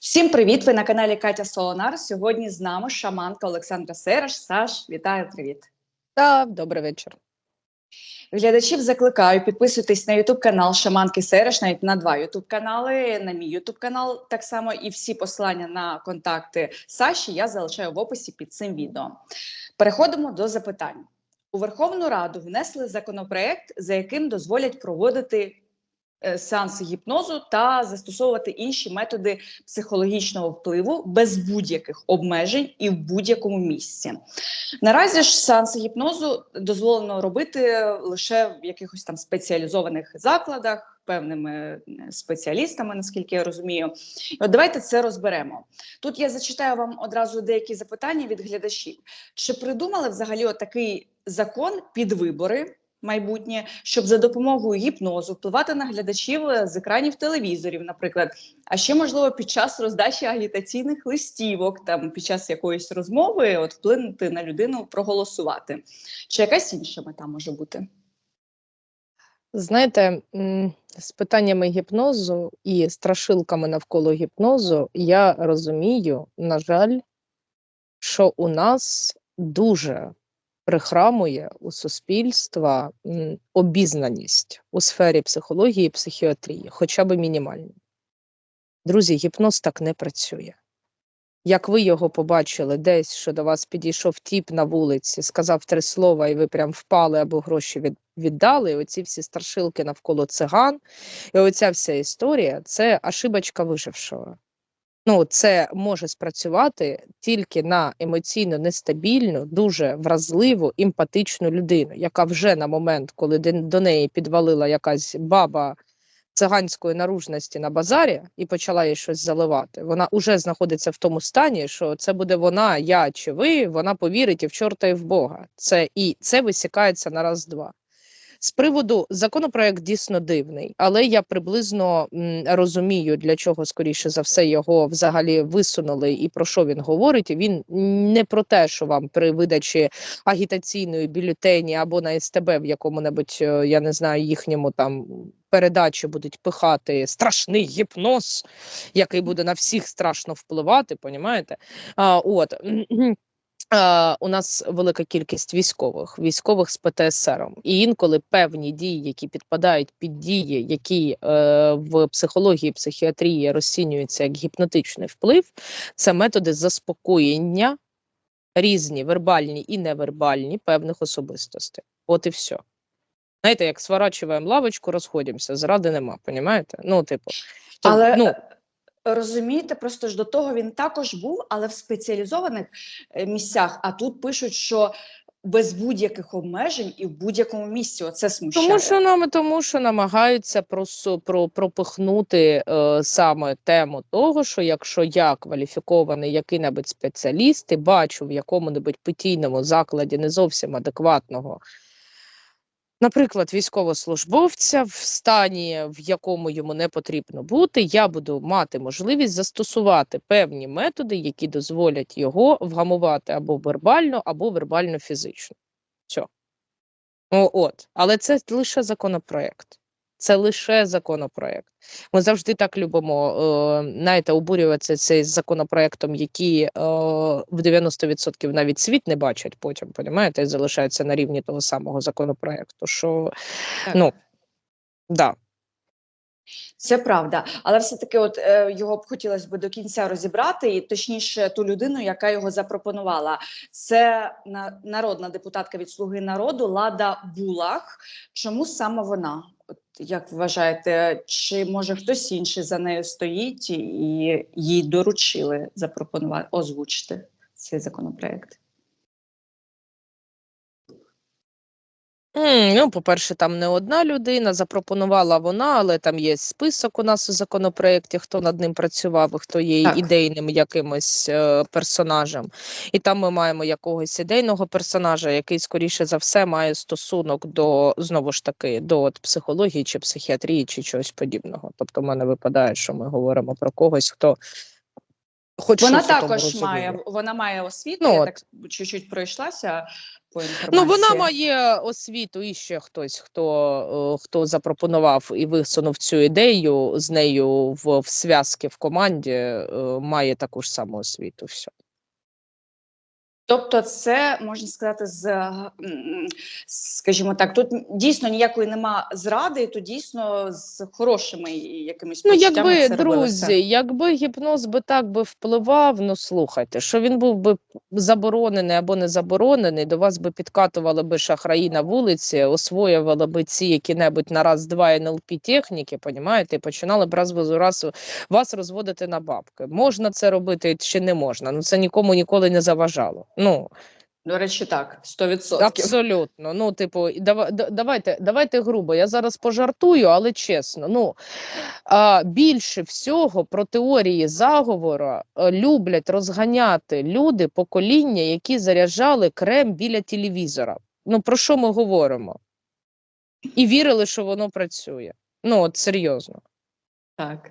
Всім привіт! Ви на каналі Катя Солонар. Сьогодні з нами шаманка Олександра Сереш. Саш, вітаю, привіт! Та добрий вечір. Глядачів закликаю підписуйтесь на Ютуб канал Шаманки Сереш, навіть на два Ютуб канали, на мій Ютуб канал так само. І всі посилання на контакти Саші я залишаю в описі під цим відео. Переходимо до запитань. У Верховну Раду внесли законопроект, за яким дозволять проводити сеанси гіпнозу та застосовувати інші методи психологічного впливу без будь-яких обмежень і в будь-якому місці. Наразі ж сеанси гіпнозу дозволено робити лише в якихось там спеціалізованих закладах, певними е, спеціалістами, наскільки я розумію. І От давайте це розберемо. Тут я зачитаю вам одразу деякі запитання від глядачів. Чи придумали взагалі такий закон під вибори? Майбутнє, щоб за допомогою гіпнозу впливати на глядачів е, з екранів телевізорів, наприклад, а ще можливо під час роздачі агітаційних листівок, там під час якоїсь розмови, от вплинути на людину, проголосувати. Чи якась інша мета може бути? Знаєте, з питаннями гіпнозу і страшилками навколо гіпнозу я розумію, на жаль, що у нас дуже прихрамує у суспільства обізнаність у сфері психології і психіатрії, хоча б мінімальні. Друзі, гіпноз так не працює. Як ви його побачили десь, що до вас підійшов тіп на вулиці, сказав три слова, і ви прям впали або гроші від, віддали. Оці всі страшилки навколо циган, і оця вся історія це ошибочка вижившого. Ну, це може спрацювати тільки на емоційно нестабільну, дуже вразливу, емпатичну людину, яка вже на момент, коли до неї підвалила якась баба циганської наружності на базарі і почала їй щось заливати, вона вже знаходиться в тому стані, що це буде вона, я чи ви, вона повірить і в чорта, і в Бога. Це і це висікається на раз-два. З приводу законопроект дійсно дивний, але я приблизно розумію, для чого скоріше за все його взагалі висунули і про що він говорить. Він не про те, що вам при видачі агітаційної бюлетені або на СТБ в якому-небудь, е, я не знаю, їхньому там передачі будуть пихати страшний гіпноз, який буде на всіх страшно впливати. Понімаєте? А, от. Е, у нас велика кількість військових, військових з ПТСР. І інколи певні дії, які підпадають під дії, які е, в психології психіатрії розцінюються як гіпнотичний вплив, це методи заспокоєння різні, вербальні і невербальні певних особистостей. От і все. Знаєте, як сворачуємо лавочку, розходимося, зради нема, понімаєте? Ну, типу, то, Але ну, розумієте, просто ж до того він також був, але в спеціалізованих е, місцях. А тут пишуть, що без будь-яких обмежень і в будь-якому місці. Оце смущає. Тому що нам тому, що намагаються просто про пропихнути е, саме тему того, що якщо я кваліфікований який-небудь спеціаліст і бачу в якому-небудь питійному закладі не зовсім адекватного, наприклад, військовослужбовця в стані, в якому йому не потрібно бути, я буду мати можливість застосувати певні методи, які дозволять його вгамувати або вербально, або вербально-фізично. Все. О, от, але це лише законопроект. Це лише законопроект. Ми завжди так любимо, е, знаєте, обурюватися цей законопроектом, які е, в 90% навіть світ не бачать потім, понімаєте, і залишаються на рівні того самого законопроекту. Що Так. ну да. Це правда, але все-таки, от е, його б хотілося б до кінця розібрати, і точніше, ту людину, яка його запропонувала. Це на, народна депутатка від Слуги народу Лада Булах. Чому саме вона? Як вважаєте, чи може хтось інший за нею стоїть і їй доручили запропонувати озвучити цей законопроект? М, Ну, по-перше, там не одна людина, запропонувала вона, але там є список у нас у законопроєкті, хто над ним працював, і хто є Так. ідейним якимось е, персонажем. І там ми маємо якогось ідейного персонажа, який, скоріше за все, має стосунок до знову ж таки до от, психології чи психіатрії, чи чогось подібного. Тобто, в мене випадає, що ми говоримо про когось, хто хоч Вона також має, вона має освіту, Ну, я от. так чуть-чуть пройшлася по інформації. Ну, вона має освіту і ще хтось, хто, е, хто запропонував і висунув цю ідею з нею в, в зв'язки в команді, е, має таку ж саму освіту. Все. Тобто, це можна сказати, з скажімо так, тут дійсно ніякої нема зради, то дійсно з хорошими якимись Ну, почуттями якби, це робилося. друзі, якби гіпноз би так би впливав, ну слухайте, що він був би заборонений або не заборонений, до вас би підкатували би шахраї на вулиці, освоювали би ці які-небудь на раз-два НЛП техніки, понімаєте, і починали б раз в раз вас розводити на бабки. Можна це робити чи не можна? Ну це нікому ніколи не заважало. Ну До речі, так, 100%. Абсолютно. Ну, типу, давайте, давайте грубо. Я зараз пожартую, але чесно. Ну а, більше всього про теорії заговору е, люблять розганяти люди, покоління, які заряджали крем біля телевізора. Ну про що ми говоримо? І вірили, що воно працює. Ну, от серйозно. Так.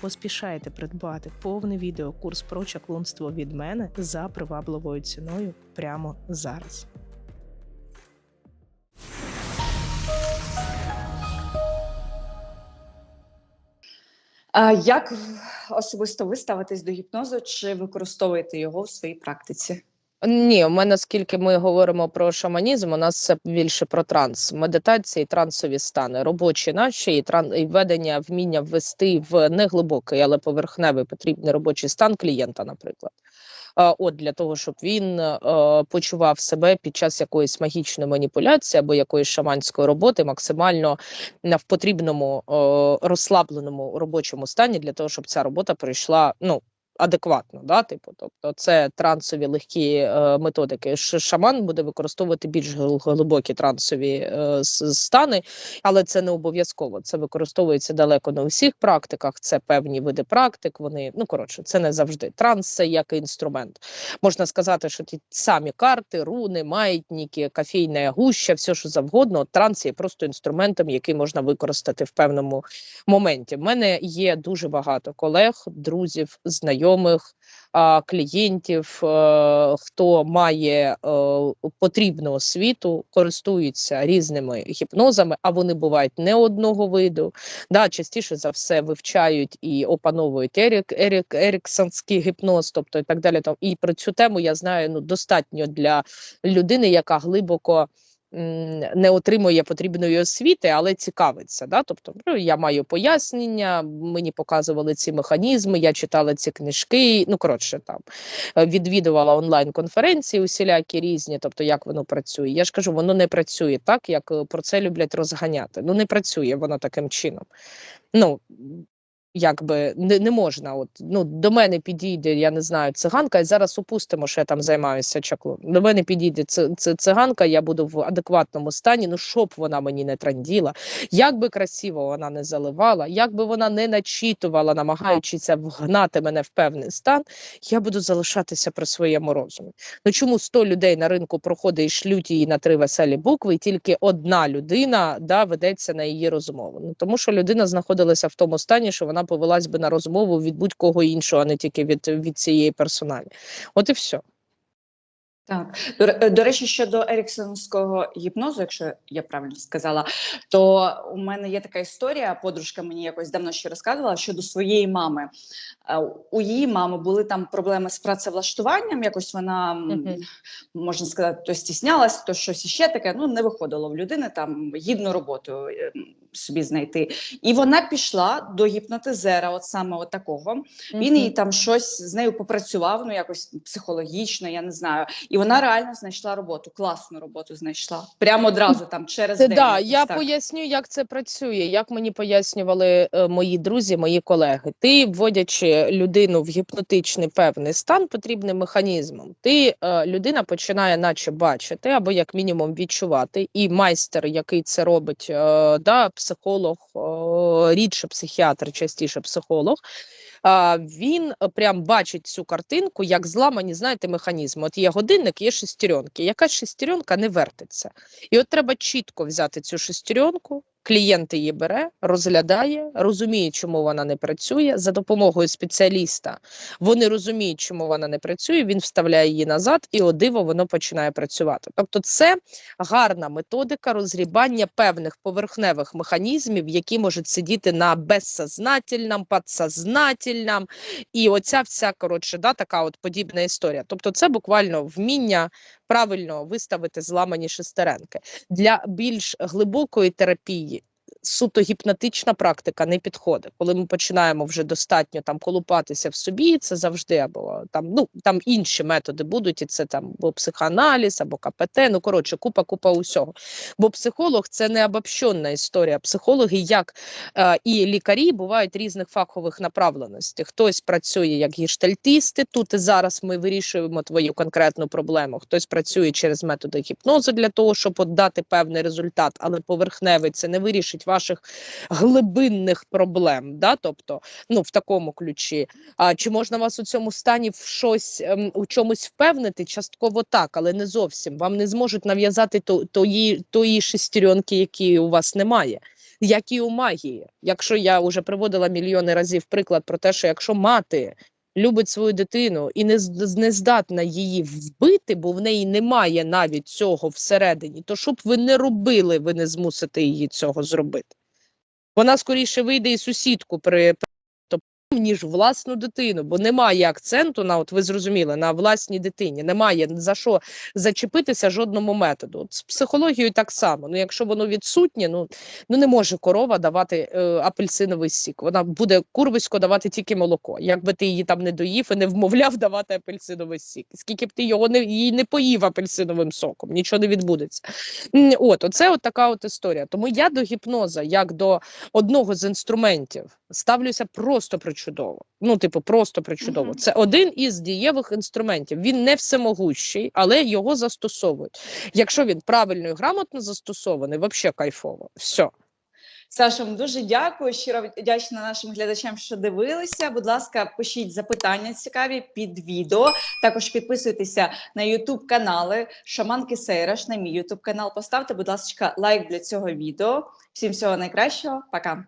Поспішайте придбати повний відеокурс про чаклунство від мене за привабливою ціною прямо зараз. Як особисто ви ставитесь до гіпнозу? Чи використовуєте його в своїй практиці? Ні, у мене, оскільки ми говоримо про шаманізм, у нас це більше про транс, медитації, трансові стани, робочі наші і тран і введення вміння ввести в неглибокий, але поверхневий потрібний робочий стан клієнта, наприклад. От для того, щоб він е, почував себе під час якоїсь магічної маніпуляції або якоїсь шаманської роботи максимально в потрібному е, розслабленому робочому стані для того, щоб ця робота пройшла ну адекватно, да, типу, тобто це трансові легкі е, методики. Шаман буде використовувати більш глибокі трансові е, стани, але це не обов'язково. Це використовується далеко не у всіх практиках. Це певні види практик. Вони ну коротше, це не завжди. Транс це як інструмент. Можна сказати, що ті самі карти, руни, маятники, кофейна гуща, все що завгодно. Транс є просто інструментом, який можна використати в певному моменті. В мене є дуже багато колег, друзів, знайомих, а, клієнтів, е, хто має е, потрібну освіту, користуються різними гіпнозами, а вони бувають не одного виду. Да, частіше за все вивчають і опановують Ерік, Ерік, Еріксонський гіпноз, тобто і так далі. І про цю тему я знаю ну достатньо для людини, яка глибоко не отримує потрібної освіти, але цікавиться. Да? Тобто, ну, я маю пояснення, мені показували ці механізми, я читала ці книжки. Ну, коротше, там е, відвідувала онлайн-конференції усілякі різні, тобто як воно працює. Я ж кажу, воно не працює так, як е, про це люблять розганяти. Ну, не працює воно таким чином. Ну, якби не, не можна. От ну до мене підійде, я не знаю, циганка, і зараз опустимо, що я там займаюся чаклом. До мене підійде ци, ци, циганка, я буду в адекватному стані. Ну щоб вона мені не транділа, як би красиво вона не заливала, як би вона не начитувала, намагаючися вгнати мене в певний стан, я буду залишатися при своєму розумі. Ну чому 100 людей на ринку проходить і шлють її на три веселі букви, і тільки одна людина да, ведеться на її розмову? Ну тому що людина знаходилася в тому стані, що вона повелась би на розмову від будь-кого іншого, а не тільки від, від цієї персоналі. От і все. Так, до, до речі, щодо еріксонського гіпнозу, якщо я правильно сказала, то у мене є така історія. Подружка мені якось давно ще розказувала щодо своєї мами. У її мами були там проблеми з працевлаштуванням. Якось вона Мгм. можна сказати, то стіснялась, то щось іще таке. Ну не виходило в людини там гідну роботу е, собі знайти. І вона пішла до гіпнотизера, от саме от такого. Він їй там щось з нею попрацював, ну якось психологічно, я не знаю. І вона реально знайшла роботу, класну роботу знайшла. Прямо одразу там через Це день. да, я так. поясню, як це працює, як мені пояснювали е, мої друзі, мої колеги. Ти, вводячи людину в гіпнотичний певний стан, потрібним механізмом. Ти е, людина починає, наче бачити, або як мінімум відчувати. І майстер, який це робить, е, да, психолог, рідше психіатр, частіше психолог. Він е, прям бачить цю картинку, як зламані, знаєте, механізми. От є годинник, є шестеренки. Якась шестеренка не вертиться. І от треба чітко взяти цю шестеренку, клієнт її бере, розглядає, розуміє, чому вона не працює. За допомогою спеціаліста вони розуміють, чому вона не працює. Він вставляє її назад, і о диво воно починає працювати. Тобто, це гарна методика розгрібання певних поверхневих механізмів, які можуть сидіти на безсознательному, підсознательному, і оця вся коротше, да, така от подібна історія. Тобто, це буквально вміння правильно виставити зламані шестеренки. Для більш глибокої терапії суто гіпнотична практика не підходить. Коли ми починаємо вже достатньо там колупатися в собі, це завжди або там ну там інші методи будуть, і це там або психоаналіз, або КПТ. Ну коротше, купа, купа усього. Бо психолог це не обобщена історія. Психологи, як е, і лікарі, бувають різних фахових направленостей. Хтось працює як гештальтисти. Тут і зараз ми вирішуємо твою конкретну проблему. Хтось працює через методи гіпнозу для того, щоб дати певний результат, але поверхневий це не вирішить ваших глибинних проблем. Да? Тобто, ну в такому ключі. А чи можна вас у цьому стані в щось ем, у чомусь впевнити? Частково так, але не зовсім. Вам не зможуть нав'язати то, тої, тої шестеренки, які у вас немає. Як і у магії. Якщо я вже приводила мільйони разів приклад про те, що якщо мати любить свою дитину і не, не здатна її вбити, бо в неї немає навіть цього всередині, то щоб ви не робили, ви не змусите її цього зробити. Вона скоріше вийде і сусідку при ніж власну дитину, бо немає акценту на от ви зрозуміли на власній дитині. Немає за що зачепитися жодному методу. От з психологією так само. Ну, якщо воно відсутнє, ну ну не може корова давати е, апельсиновий сік. Вона буде курвисько давати тільки молоко. Якби ти її там не доїв і не вмовляв давати апельсиновий сік. Скільки б ти його не її не поїв апельсиновим соком, нічого не відбудеться. От, оце от така от історія. Тому я до гіпноза, як до одного з інструментів, ставлюся просто причудово. Ну, типу, просто причудово. Мгм. Це один із дієвих інструментів. Він не всемогущий, але його застосовують. Якщо він правильно і грамотно застосований, взагалі кайфово. Все. Саша, дуже дякую. Щиро вдячна нашим глядачам, що дивилися. Будь ласка, пишіть запитання цікаві під відео. Також підписуйтеся на Ютуб канали Шаманки Сейраш, на мій Ютуб канал. Поставте, будь ласка, лайк для цього відео. Всім всього найкращого. Пока.